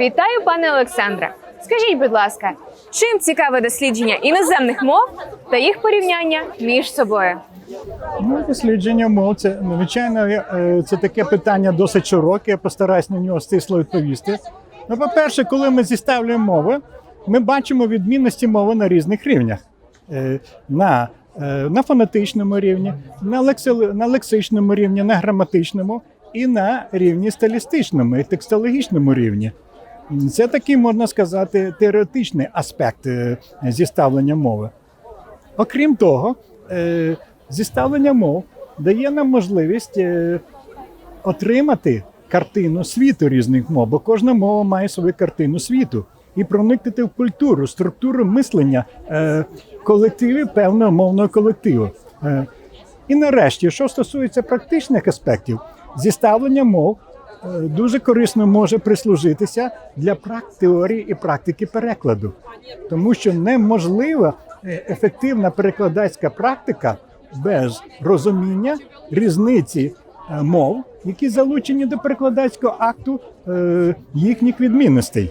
Вітаю, пане Олександре. Скажіть, будь ласка, чим цікаве дослідження іноземних мов та їх порівняння між собою? Ну, дослідження мов це звичайно е, це таке питання досить широке. Я постараюсь на нього стисло відповісти. Ну, по-перше, коли ми зіставлюємо мови, ми бачимо відмінності мови на різних рівнях. Е, На, е, на фонетичному рівні, на, лексили- на лексичному рівні, на граматичному і на рівні стилістичному і текстологічному рівні. Це такий, можна сказати, теоретичний аспект е, зіставлення мови. Окрім того, е, зіставлення мов дає нам можливість е, отримати картину світу різних мов, бо кожна мова має свою картину світу і проникнути в культуру, структуру мислення колективів певного мовного колективу. І нарешті, що стосується практичних аспектів, зіставлення мов дуже корисно може прислужитися для теорії і практики перекладу, тому що неможлива е, ефективна перекладацька практика без розуміння різниці е, мов, які залучені до перекладацького акту е, їхніх відмінностей.